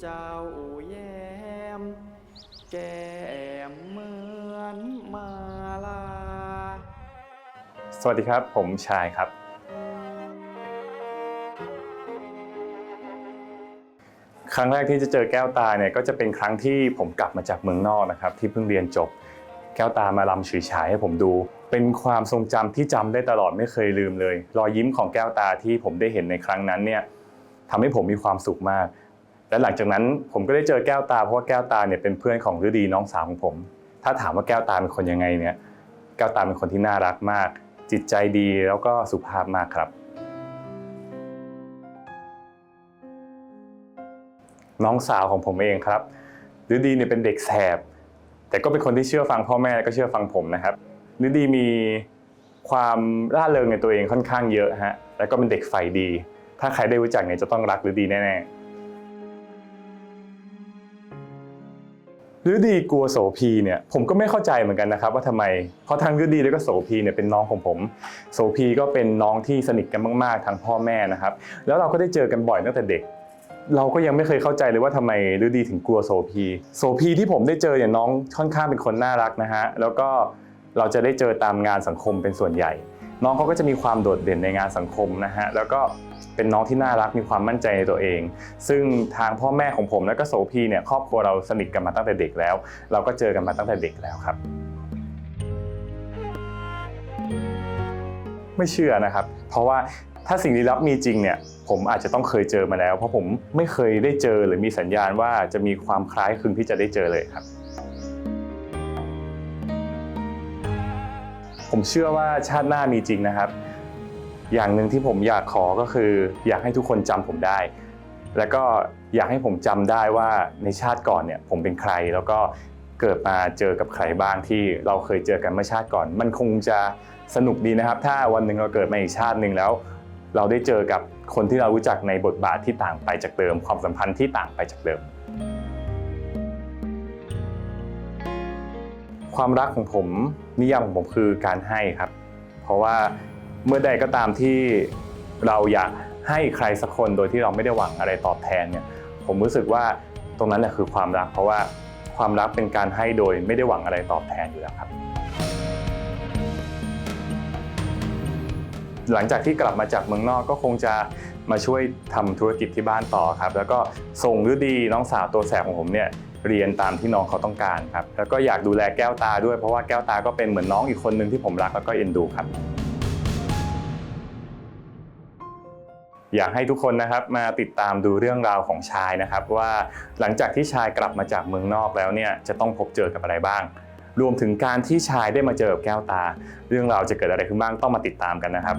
เจ้าแย้ม แก้มเหมือนมาลา สวัสดีครับ ผมชายครับ ครั้งแรกที่จะเจอแก้วตาเนี่ยก็จะเป็นครั้งที่ผมกลับมาจากเมืองนอกนะครับ ที่เพิ่งเรียนจบ แก้วตามาลำฉุยฉายให้ผมดู เป็นความทรงจำที่จำได้ตลอดไม่เคยลืมเลย รอยยิ้มของแก้วตาที่ผมได้เห็นในครั้งนั้นเนี่ยทำให้ผมมีความสุขมาก และหลังจากนั้นผมก็ได้เจอแก้วตาเพราะว่าแก้วตาเนี่ยเป็นเพื่อนของฤดีน้องสาวของผม ถ้าถามว่าแก้วตาเป็นคนยังไงเนี่ยแก้วตาเป็นคนที่น่ารักมาก จิตใจดีแล้วก็สุภาพมากครับ น้องสาวของผมเองครับฤดีเนี่ยเป็นเด็กแสบ แต่ก็เป็นคนที่เชื่อฟังพ่อแม่และก็เชื่อฟังผมนะครับฤดีมีความร่าเริงในตัวเองค่อนข้างเยอะฮะแล้วก็เป็นเด็กใฝ่ดี ถ้าใครได้รู้จักเนี่ยจะต้องรักฤดีแน่ๆ ฤดีกลัวโสพีเนี่ยผมก็ไม่เข้าใจเหมือนกันนะครับว่าทำไม เพราะทั้งฤดีและก็โสพีเนี่ยเป็นน้องของผม โสพีก็เป็นน้องที่สนิทกันมาก ๆทั้งพ่อแม่นะครับ แล้วเราก็ได้เจอกันบ่อยตั้งแต่เด็ก เราก็ยังไม่เคยเข้าใจเลยว่าทำไมฤดีถึงกลัวโสพี โสพีที่ผมได้เจอเนี่ยน้องค่อนข้างเป็นคนน่ารักนะฮะแล้วก็เราจะได้เจอตามงานสังคมเป็นส่วนใหญ่ น้องเขาก็จะมีความโดดเด่นในงานสังคมนะฮะแล้วก็เป็นน้องที่น่ารักมีความมั่นใจในตัวเอง ซึ่งทางพ่อแม่ของผมแล้วก็โสพีเนี่ยครอบครัวเราสนิทกันมาตั้งแต่เด็กแล้ว เราก็เจอกันมาตั้งแต่เด็กแล้วครับ ไม่เชื่อนะครับ เพราะว่าถ้าสิ่งลี้ลับมีจริงเนี่ยผมอาจจะต้องเคยเจอมาแล้ว เพราะผมไม่เคยได้เจอหรือมีสัญญาณว่าจะมีความคล้ายคลึงที่จะได้เจอเลยครับ ผมเชื่อว่าชาติหน้ามีจริงนะครับ อย่างหนึ่งที่ผมอยากขอก็คือ อยากให้ทุกคนจำผมได้ แล้วก็อยากให้ผมจำได้ว่าในชาติก่อนเนี่ยผมเป็นใคร แล้วก็เกิดมาเจอกับใครบ้างที่เราเคยเจอกันเมื่อชาติก่อน มันคงจะสนุกดีนะครับ ถ้าวันหนึ่งเราเกิดมาอีกชาติหนึ่งแล้ว เราได้เจอกับคนที่เรารู้จักในบทบาทที่ต่างไปจากเดิม ความสัมพันธ์ที่ต่างไปจากเดิม ความรักของผม นิยามของผมคือการให้ครับ เพราะว่าเมื่อใดก็ตามที่เราอยากให้ใครสักคนโดยที่เราไม่ได้หวังอะไรตอบแทนเนี่ยผมรู้สึกว่าตรงนั้นแหละคือความรัก เพราะว่าความรักเป็นการให้โดยไม่ได้หวังอะไรตอบแทนอยู่แล้วครับ หลังจากที่กลับมาจากเมืองนอกก็คงจะมาช่วยทำธุรกิจที่บ้านต่อครับ แล้วก็ส่งฤดีน้องสาวตัวแสบของผมเนี่ย เรียนตามที่น้องเขาต้องการครับ แล้วก็อยากดูแลแก้วตาด้วยเพราะว่าแก้วตาก็เป็นเหมือนน้องอีกคนนึงที่ผมรักแล้วก็เอ็นดูครับ อยากให้ทุกคนนะครับมาติดตามดูเรื่องราวของชายนะครับ ว่าหลังจากที่ชายกลับมาจากเมืองนอกแล้วเนี่ยจะต้องพบเจอกับอะไรบ้าง รวมถึงการที่ชายได้มาเจอกับแก้วตา เรื่องราวจะเกิดอะไรขึ้นบ้างต้องมาติดตามกันนะครับ